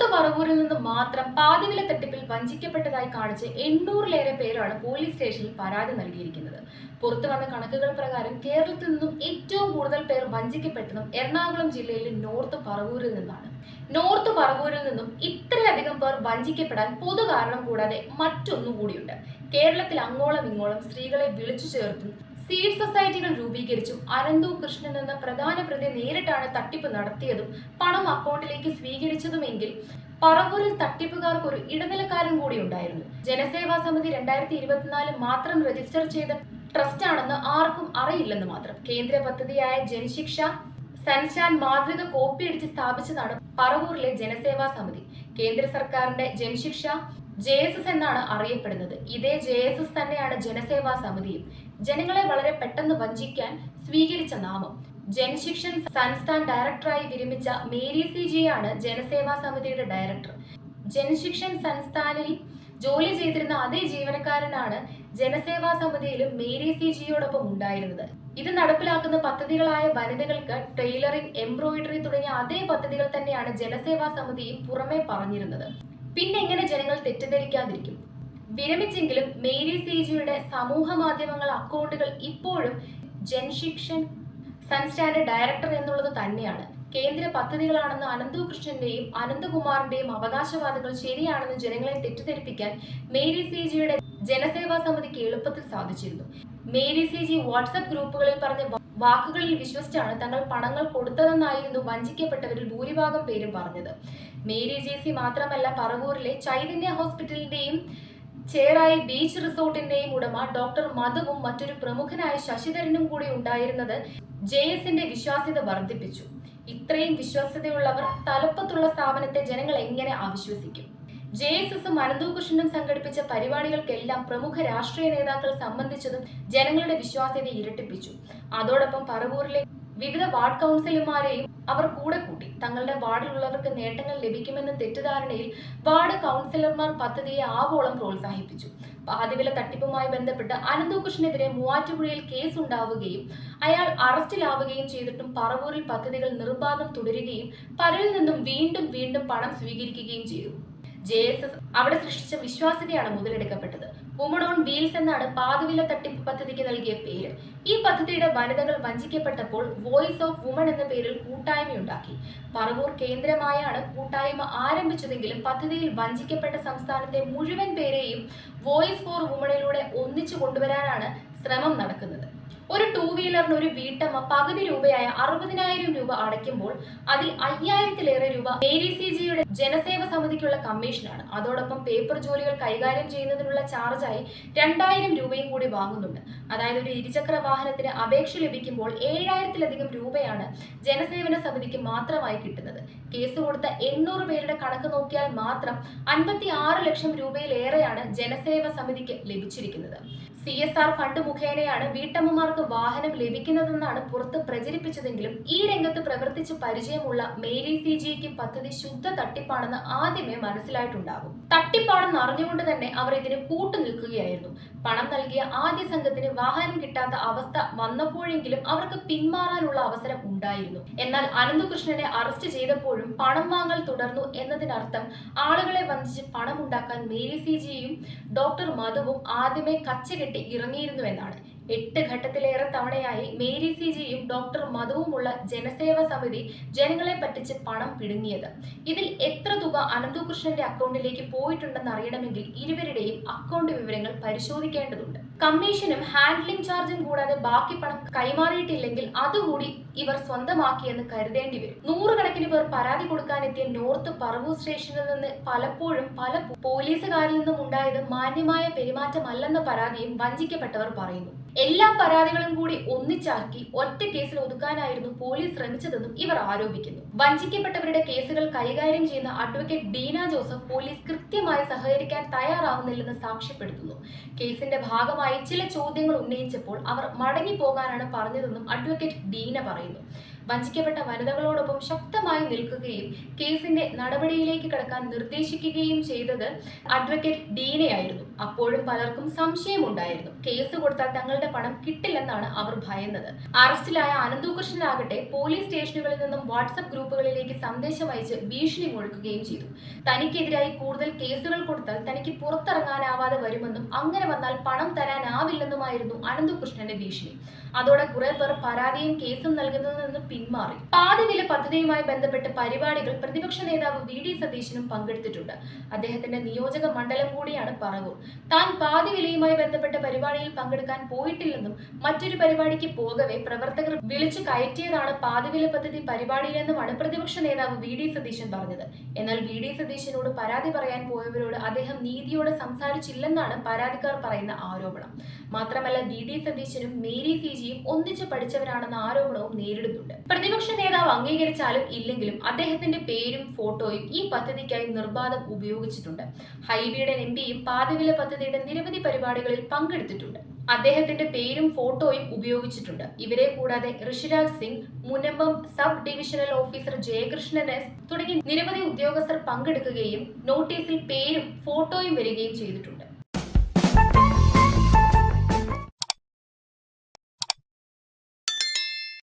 North പറവൂരിൽ നിന്ന് മാത്രം പാതിവില തട്ടിപ്പിൽ വഞ്ചിക്കപ്പെട്ടതായി കാണിച്ച് എണ്ണൂറിലേറെ പേരാണ് പോലീസ് സ്റ്റേഷനിൽ പരാതി നൽകിയിരിക്കുന്നത്. പുറത്തു വന്ന കണക്കുകൾ പ്രകാരം കേരളത്തിൽ നിന്നും ഏറ്റവും കൂടുതൽ പേർ വഞ്ചിക്കപ്പെട്ടതും എറണാകുളം ജില്ലയിലെ നോർത്ത് പറവൂരിൽ നിന്നാണ്. നോർത്ത് പറവൂരിൽ നിന്നും ഇത്രയധികം പേർ വഞ്ചിക്കപ്പെടാൻ പൊതു കാരണം കൂടാതെ മറ്റൊന്നും കൂടിയുണ്ട് കേരളത്തിൽ അങ്ങോളം ഇങ്ങോളം സ്ത്രീകളെ വിളിച്ചു ചേർത്തും സീഡ് സൊസൈറ്റികൾ രൂപീകരിച്ചും അരന്തു കൃഷ്ണൻ എന്ന പ്രധാന പ്രതി നേരിട്ടാണ് തട്ടിപ്പ് നടത്തിയതും പണം അക്കൗണ്ടിലേക്ക് സ്വീകരിച്ചതുമെങ്കിൽ പറവൂരിൽ തട്ടിപ്പുകാർക്ക് ഒരു ഇടനിലക്കാരൻ കൂടി ഉണ്ടായിരുന്നു. ജനസേവാ സമിതി രണ്ടായിരത്തി ഇരുപത്തിനാല് മാത്രം രജിസ്റ്റർ ചെയ്ത ട്രസ്റ്റ് ആണെന്ന് ആർക്കും അറിയില്ലെന്ന് മാത്രം. കേന്ദ്ര പദ്ധതിയായ ജനശിക്ഷ സൻഷാൻ മാതൃക കോപ്പിയടിച്ച് സ്ഥാപിച്ചതാണ് പറവൂരിലെ ജനസേവാ സമിതി. കേന്ദ്ര സർക്കാരിന്റെ ജനശിക്ഷ ജെ എസ് എസ് എന്നാണ് അറിയപ്പെടുന്നത്. ഇതേ ജെ എസ് എസ് തന്നെയാണ് ജനസേവാ സമിതിയും. ജനങ്ങളെ വളരെ പെട്ടെന്ന് വഞ്ചിക്കാൻ സ്വീകരിച്ച നാമം. ജനശിക്ഷൻ സംസ്ഥാൻ ഡയറക്ടറായി വിരമിച്ച മേരി സി ആണ് ജനസേവാ സമിതിയുടെ ഡയറക്ടർ. ജനശിക്ഷൻ സംസ്ഥാനിൽ ജോലി ചെയ്തിരുന്ന അതേ ജീവനക്കാരനാണ് ജനസേവാ സമിതിയിലും മേരി സി ജിയോടൊപ്പം ഉണ്ടായിരുന്നത്. ഇത് നടപ്പിലാക്കുന്ന പദ്ധതികളായ വനിതകൾക്ക് ടൈലറിംഗ് എംബ്രോയിഡറി തുടങ്ങിയ അതേ പദ്ധതികൾ തന്നെയാണ് ജനസേവാ സമിതിയും പുറമെ പറഞ്ഞിരുന്നത്. പിന്നെ എങ്ങനെ ജനങ്ങൾ തെറ്റിദ്ധരിക്കാതിരിക്കും? വിരമിച്ചെങ്കിലും മേരി സേജിയുടെ സമൂഹ മാധ്യമങ്ങൾ അക്കൗണ്ടുകൾ ഇപ്പോഴും ജൻശിക്ഷൻ സൺസ്റ്റാൻഡ് ഡയറക്ടർ എന്നുള്ളത് തന്നെയാണ്. കേന്ദ്ര പദ്ധതികളാണെന്ന് അനന്തു കൃഷ്ണന്റെയും അനന്തകുമാറിന്റെയും അവകാശവാദങ്ങൾ ശരിയാണെന്ന് ജനങ്ങളെ തെറ്റിദ്ധരിപ്പിക്കാൻ മേരി സേജിയുടെ ജനസേവാ സമിതിക്ക് എളുപ്പത്തിൽ സാധിച്ചിരുന്നു. മേരി സേജി വാട്സപ്പ് ഗ്രൂപ്പുകളിൽ പറഞ്ഞ വാക്കുകളിൽ വിശ്വസിച്ചാണ് തങ്ങൾ പണങ്ങൾ കൊടുത്തതെന്നായിരുന്നു വഞ്ചിക്കപ്പെട്ടവരിൽ ഭൂരിഭാഗം പേരും പറഞ്ഞത്. മേരി ജെ സി മാത്രമല്ല പറവൂരിലെ ചൈതന്യ ഹോസ്പിറ്റലിന്റെയും ചേറായി ബീച്ച് റിസോർട്ടിന്റെയും ഉടമ ഡോക്ടർ മധുവും മറ്റൊരു പ്രമുഖനായ ശശിധരനും കൂടി ഉണ്ടായിരുന്നത് ജെ എസിന്റെ വിശ്വാസ്യത വർദ്ധിപ്പിച്ചു. ഇത്രയും വിശ്വാസ്യതയുള്ളവർ തലപ്പത്തുള്ള സ്ഥാപനത്തെ ജനങ്ങൾ എങ്ങനെ അവിശ്വസിക്കും? ജെ എസ് എസും അനന്തകൃഷ്ണനും സംഘടിപ്പിച്ച പരിപാടികൾക്കെല്ലാം പ്രമുഖ രാഷ്ട്രീയ നേതാക്കൾ സംബന്ധിച്ചതും ജനങ്ങളുടെ വിശ്വാസ്യത ഇരട്ടിപ്പിച്ചു. അതോടൊപ്പം പറവൂരിലെ വിവിധ വാർഡ് കൗൺസിലർമാരെയും അവർ കൂടെ കൂട്ടി. തങ്ങളുടെ വാർഡിലുള്ളവർക്ക് നേട്ടങ്ങൾ ലഭിക്കുമെന്ന തെറ്റിദ്ധാരണയിൽ വാർഡ് കൗൺസിലർമാർ പദ്ധതിയെ ആവോളം പ്രോത്സാഹിപ്പിച്ചു. പാതിവില തട്ടിപ്പുമായി ബന്ധപ്പെട്ട് അനന്തകൃഷ്ണനെതിരെ മൂവാറ്റുപുഴയിൽ കേസ് ഉണ്ടാവുകയും അയാൾ അറസ്റ്റിലാവുകയും ചെയ്തിട്ടും പറവൂരിൽ പദ്ധതികൾ നിർബാധം തുടരുകയും പലരിൽ നിന്നും വീണ്ടും വീണ്ടും പണം സ്വീകരിക്കുകയും ചെയ്തു. ജെ എസ് എസ് അവിടെ സൃഷ്ടിച്ച വിശ്വാസ്യതയാണ് മുതലെടുക്കപ്പെട്ടത്. വുമൺ ഓൺ വീൽസ് എന്നാണ് പാതുവില തട്ടിപ്പ് പദ്ധതിക്ക് നൽകിയ പേര്. ഈ പദ്ധതിയുടെ വനിതകൾ വഞ്ചിക്കപ്പെട്ടപ്പോൾ വോയിസ് ഓഫ് വുമൺ എന്ന പേരിൽ കൂട്ടായ്മയുണ്ടാക്കി. പറവൂർ കേന്ദ്രമായാണ് കൂട്ടായ്മ ആരംഭിച്ചതെങ്കിലും പദ്ധതിയിൽ വഞ്ചിക്കപ്പെട്ട സംസ്ഥാനത്തെ മുഴുവൻ പേരെയും വോയിസ് ഫോർ വുമണിലൂടെ ഒന്നിച്ചു കൊണ്ടുവരാനാണ് ശ്രമം നടക്കുന്നത്. ഒരു ടൂ വീലറിന് ഒരു വീട്ടമ്മ പകുതി രൂപയായ അറുപതിനായിരം രൂപ അടയ്ക്കുമ്പോൾ അതിൽ അയ്യായിരത്തിലേറെ രൂപ മേരി സി ജിയുടെ ജനസേവ സമിതിക്കുള്ള കമ്മീഷനാണ്. അതോടൊപ്പം പേപ്പർ ജോലികൾ കൈകാര്യം ചെയ്യുന്നതിനുള്ള ചാർജായി രണ്ടായിരം രൂപയും കൂടി വാങ്ങുന്നുണ്ട്. അതായത് ഒരു ഇരുചക്ര വാഹനത്തിന് അപേക്ഷ ലഭിക്കുമ്പോൾ ഏഴായിരത്തിലധികം രൂപയാണ് ജനസേവന സമിതിക്ക് മാത്രമായി കിട്ടുന്നത്. കേസ് കൊടുത്ത എണ്ണൂറ് പേരുടെ കണക്ക് നോക്കിയാൽ മാത്രം അൻപത്തി ആറ് ലക്ഷം രൂപയിലേറെയാണ് ജനസേവ സമിതിക്ക് ലഭിച്ചിരിക്കുന്നത്. സി എസ് ആർ ഫണ്ട് മുഖേനയാണ് വീട്ടമ്മമാർക്ക് വാഹനം ലഭിക്കുന്നതെന്നാണ് പുറത്ത് പ്രചരിപ്പിച്ചതെങ്കിലും ഈ രംഗത്ത് പ്രവർത്തിച്ച് പരിചയമുള്ള മേരി സി ജിക്ക് പദ്ധതി ശുദ്ധ തട്ടിപ്പാണെന്ന് ആദ്യമേ മനസ്സിലായിട്ടുണ്ടാകും. തട്ടിപ്പാണെന്ന് അറിഞ്ഞുകൊണ്ട് തന്നെ അവർ ഇതിന് കൂട്ടു നിൽക്കുകയായിരുന്നു. പണം നൽകിയ ആദ്യ സംഘത്തിന് വാഹനം കിട്ടാത്ത അവസ്ഥ വന്നപ്പോഴെങ്കിലും അവർക്ക് പിന്മാറാനുള്ള അവസരം ഉണ്ടായിരുന്നു. എന്നാൽ അനന്തകൃഷ്ണനെ അറസ്റ്റ് ചെയ്തപ്പോഴും പണം വാങ്ങൽ തുടർന്നു എന്നതിനർത്ഥം ആളുകളെ വഞ്ചിച്ച് പണമുണ്ടാക്കാൻ മേരി സി ജിയും ഡോക്ടർ മധുവും ആദ്യമേ കച്ചകെട്ടി ഇറങ്ങിയിരുന്നു എന്നാണ്. എട്ട് ഘട്ടത്തിലേറെ തവണയായി മേരി സി ജിയും ഡോക്ടർ മധുവുമുള്ള ജനസേവ സമിതി ജനങ്ങളെ പറ്റിച്ച് പണം പിടുങ്ങിയത്. ഇതിൽ എത്ര തുക അനന്തുകൃഷ്ണന്റെ അക്കൗണ്ടിലേക്ക് പോയിട്ടുണ്ടെന്ന് അറിയണമെങ്കിൽ ഇരുവരുടെയും അക്കൗണ്ട് വിവരങ്ങൾ പരിശോധിക്കേണ്ടതുണ്ട്. കമ്മീഷനും ഹാൻഡ്ലിംഗ് ചാർജും കൂടാതെ ബാക്കി പണം കൈമാറിയിട്ടില്ലെങ്കിൽ അതുകൂടി ഇവർ സ്വന്തമാക്കിയെന്ന് കരുതേണ്ടി വരും. നൂറുകണക്കിന് പേർ പരാതി കൊടുക്കാനെത്തിയ നോർത്ത് പറവൂർ സ്റ്റേഷനിൽ നിന്ന് പലപ്പോഴും പല പോലീസുകാരിൽ നിന്നും ഉണ്ടായത് മാന്യമായ പെരുമാറ്റമല്ലെന്ന പരാതിയും വഞ്ചിക്കപ്പെട്ടവർ പറയുന്നു. എല്ലാ പരാതികളും കൂടി ഒന്നിച്ചാക്കി ഒറ്റ കേസിൽ ഒതുക്കാനായിരുന്നു പോലീസ് ശ്രമിച്ചതെന്നും ഇവർ ആരോപിക്കുന്നു. വഞ്ചിക്കപ്പെട്ടവരുടെ കേസുകൾ കൈകാര്യം ചെയ്യുന്ന അഡ്വക്കേറ്റ് ഡീന ജോസഫ് പോലീസ് കൃത്യമായി സഹകരിക്കാൻ തയ്യാറാവുന്നില്ലെന്ന് സാക്ഷ്യപ്പെടുത്തുന്നു. കേസിന്റെ ഭാഗമായി ചില ചോദ്യങ്ങൾ ഉന്നയിച്ചപ്പോൾ അവർ മടങ്ങി പോകാനാണ് പറഞ്ഞതെന്നും അഡ്വക്കേറ്റ് ഡീന പറയുന്നു. വഞ്ചിക്കപ്പെട്ട വനിതകളോടൊപ്പം ശക്തമായി നിൽക്കുകയും കേസിന്റെ നടപടിയിലേക്ക് കടക്കാൻ നിർദ്ദേശിക്കുകയും ചെയ്തത് അഡ്വക്കേറ്റ് ഡീനയായിരുന്നു. അപ്പോഴും പലർക്കും സംശയമുണ്ടായിരുന്നു. കേസ് കൊടുത്താൽ തങ്ങളുടെ പണം കിട്ടില്ലെന്നാണ് അവർ ഭയന്നത്. അറസ്റ്റിലായ അനന്തകൃഷ്ണനാകട്ടെ പോലീസ് സ്റ്റേഷനുകളിൽ നിന്നും വാട്സപ്പ് ഗ്രൂപ്പുകളിലേക്ക് സന്ദേശം അയച്ച് ഭീഷണി മുഴക്കുകയും ചെയ്തു. തനിക്കെതിരായി കൂടുതൽ കേസുകൾ കൊടുത്താൽ തനിക്ക് പുറത്തിറങ്ങാനാവാതെ വരുമെന്നും അങ്ങനെ വന്നാൽ പണം തരാനാവില്ലെന്നുമായിരുന്നു അനന്തകൃഷ്ണന്റെ ഭീഷണി. അതോടെ കുറെ പേർ പരാതിയും കേസും നൽകുന്നതിൽ നിന്ന് പിന്മാറി. പാതിവില പദ്ധതിയുമായി ബന്ധപ്പെട്ട് പരിപാടികൾ പ്രതിപക്ഷ നേതാവ് വി ഡി സതീശനും പങ്കെടുത്തിട്ടുണ്ട്. അദ്ദേഹത്തിന്റെ നിയോജക മണ്ഡലം കൂടിയാണ് പറവൂർ. താൻ പാതിവിലയുമായി ബന്ധപ്പെട്ട പരിപാടിയിൽ പങ്കെടുക്കാൻ പോയിട്ടില്ലെന്നും മറ്റൊരു പരിപാടിക്ക് പോകവെ പ്രവർത്തകർ വിളിച്ചു കയറ്റിയതാണ് പാതിവില പദ്ധതി പരിപാടിയിലെന്നുമാണ് പ്രതിപക്ഷ നേതാവ് വി ഡി സതീശൻ പറഞ്ഞത്. എന്നാൽ വി ഡി സതീശനോട് പരാതി പറയാൻ പോയവരോട് അദ്ദേഹം നീതിയോടെ സംസാരിച്ചില്ലെന്നാണ് പരാതിക്കാർ പറയുന്ന ആരോപണം. മാത്രമല്ല വി ഡി സതീശനും മേരി സി ജിയും ഒന്നിച്ച് പഠിച്ചവരാണെന്ന ആരോപണവും നേരിടുന്നുണ്ട്. പ്രതിപക്ഷ നേതാവ് അംഗീകരിച്ചാലും ഇല്ലെങ്കിലും അദ്ദേഹത്തിന്റെ പേരും ഫോട്ടോയും ഈ പദ്ധതിക്കായി നിർബാധം ഉപയോഗിച്ചിട്ടുണ്ട്. ഹൈവേയുടെ എം പിയും പാതവില പദ്ധതിയുടെ നിരവധി പരിപാടികളിൽ പങ്കെടുത്തിട്ടുണ്ട്. അദ്ദേഹത്തിന്റെ പേരും ഫോട്ടോയും ഉപയോഗിച്ചിട്ടുണ്ട്. ഇവരെ കൂടാതെ Rishiraj Singh Munambam sub divisional officer Jayakrishnan S തുടങ്ങി നിരവധി ഉദ്യോഗസ്ഥർ പങ്കെടുക്കുകയും നോട്ടീസിൽ പേരും ഫോട്ടോയും വരികയും ചെയ്തിട്ടുണ്ട്.